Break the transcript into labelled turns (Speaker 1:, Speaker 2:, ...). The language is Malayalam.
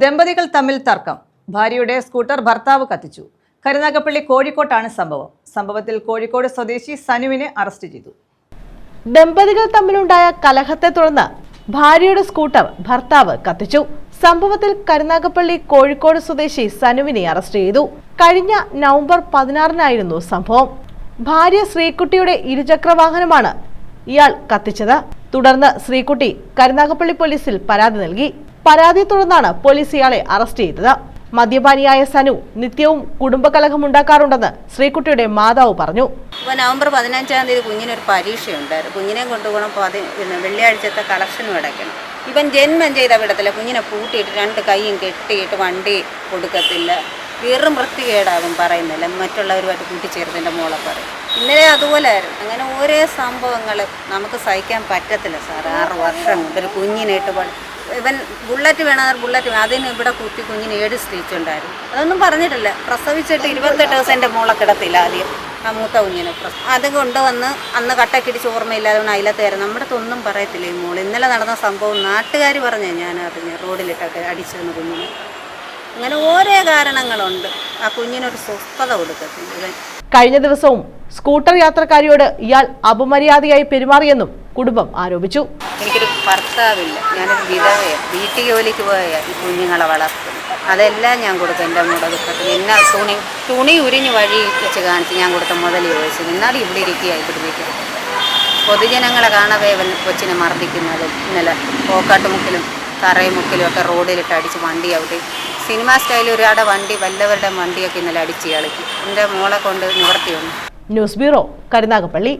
Speaker 1: ദമ്പതികൾ തമ്മിൽ തർക്കം. ഭാര്യയുടെ സ്കൂട്ടർ ഭർത്താവ് കത്തിച്ചു. കരുനാഗപ്പള്ളി കോഴിക്കോട്ടാണ് സംഭവം. സംഭവത്തിൽ കോഴിക്കോട് സ്വദേശി സനുവിനെ അറസ്റ്റ് ചെയ്തു.
Speaker 2: ദമ്പതികൾ തമ്മിലുണ്ടായ കലഹത്തെ തുടർന്ന് ഭാര്യയുടെ സ്കൂട്ടർ ഭർത്താവ് കത്തിച്ചു. സംഭവത്തിൽ കരുനാഗപ്പള്ളി കോഴിക്കോട് സ്വദേശി സനുവിനെ അറസ്റ്റ് ചെയ്തു. കഴിഞ്ഞ നവംബർ പതിനാറിനായിരുന്നു സംഭവം. ഭാര്യ ശ്രീകുട്ടിയുടെ ഇരുചക്ര വാഹനമാണ് ഇയാൾ കത്തിച്ചത്. തുടർന്ന് ശ്രീകുട്ടി കരുനാഗപ്പള്ളി പോലീസിൽ പരാതി നൽകി. പരാതിയെ തുടർന്നാണ് പോലീസ് ഇയാളെ അറസ്റ്റ് ചെയ്തത്. മദ്യപാനിയായ സനു നിത്യവും കുടുംബകലഹം ഉണ്ടാക്കാറുണ്ടെന്ന് ശ്രീകുട്ടിയുടെ മാതാവ് പറഞ്ഞു.
Speaker 3: ഇപ്പോൾ നവംബർ പതിനഞ്ചാം തീയതി കുഞ്ഞിനൊരു പരീക്ഷയുണ്ടായിരുന്നു. കുഞ്ഞിനെ കൊണ്ടുപോകണം പതി വെള്ളിയാഴ്ചത്തെ കളക്ഷനും അടയ്ക്കണം. ഇവൻ ജന്മം ചെയ്ത വിടത്തില്ല. കുഞ്ഞിനെ പൂട്ടിയിട്ട് രണ്ട് കൈയും കെട്ടിയിട്ട് വണ്ടി കൊടുക്കത്തില്ല. വെറും വൃത്തികേടാകും പറയുന്നില്ല. മറ്റുള്ളവരുമായിട്ട് കൂട്ടിച്ചേർത്തിന്റെ മോളെ പറയും. ഇന്നലെ അതുപോലെ ആയിരുന്നു. അങ്ങനെ ഓരോ സംഭവങ്ങൾ നമുക്ക് സഹിക്കാൻ പറ്റത്തില്ല സാർ ആറ് വർഷം കൊണ്ട് ഒരു കുഞ്ഞിനായിട്ട് ഇവൻ ബുള്ളറ്റ് വേണമെന്ന് ബുള്ളറ്റ് വേണം. അതിന് ഇവിടെ കുത്തി കുഞ്ഞിന് ഏഴ് സ്റ്റീച്ച് ഉണ്ടായിരുന്നു. അതൊന്നും പറഞ്ഞിട്ടില്ല. പ്രസവിച്ചിട്ട് ഇരുപത്തെട്ട് ദിവസം എന്റെ മോളെ കിടത്തില്ല ആദ്യം. ആ മൂത്ത കുഞ്ഞിന് അത് കൊണ്ടുവന്ന് അന്ന് കട്ടക്കിടിച്ച് ഓർമ്മയില്ലാതെ അയിലത്തേരം നമ്മുടെ അടുത്തൊന്നും പറയത്തില്ല ഈ മോൾ ഇന്നലെ നടന്ന സംഭവം നാട്ടുകാർ പറഞ്ഞു ഞാൻ അറിഞ്ഞ് റോഡിലിട്ടൊക്കെ അടിച്ചിരുന്നു കുഞ്ഞിന്. അങ്ങനെ ഓരോ കാരണങ്ങളുണ്ട്. ആ കുഞ്ഞിനൊരു സ്വസ്ഥത കൊടുക്കത്തില്ല
Speaker 2: കഴിഞ്ഞ ദിവസവും സ്കൂട്ടർ യാത്രക്കാരിയോട് ഇയാൾ അപമര്യാദയായി പെരുമാറിയെന്നും കുടുംബം ആരോപിച്ചു.
Speaker 3: എനിക്കൊരു ഭർത്താവില്ല. ഞാനൊരു വിധവയാണ് വീട്ടു ജോലിക്ക് പോയ ഈ കുഞ്ഞുങ്ങളെ വളർത്തും അതെല്ലാം ഞാൻ കൊടുക്കും. എന്റെ ദുഃഖത്തിൽ എന്നാ തുണി തുണി ഉരിഞ്ഞ് വഴി വെച്ച് കാണിച്ച് ഞാൻ കൊടുത്ത മുതൽ ചോദിച്ചു. എന്നാലും ഇവിടെ ഇരിക്കുക ഇവിടെ വീട്ടിൽ പൊതുജനങ്ങളെ കാണവേ കൊച്ചിനെ മർദ്ദിക്കുന്നതും ഇന്നലെ പോക്കാട്ടുമുക്കിലും തറയുമുക്കിലും ഒക്കെ റോഡിലിട്ട് അടിച്ച് വണ്ടി അവിടെ. സിനിമാ സ്റ്റൈലിൽ ഒരാടെ വണ്ടി വല്ലവരുടെ വണ്ടിയൊക്കെ ഇന്നലെ അടിച്ച് കളിക്കും. എന്റെ മോളെ കൊണ്ട് നിവർത്തിയൊന്നും
Speaker 2: ന്യൂസ് ബ്യൂറോ കരുനാഗപ്പള്ളി.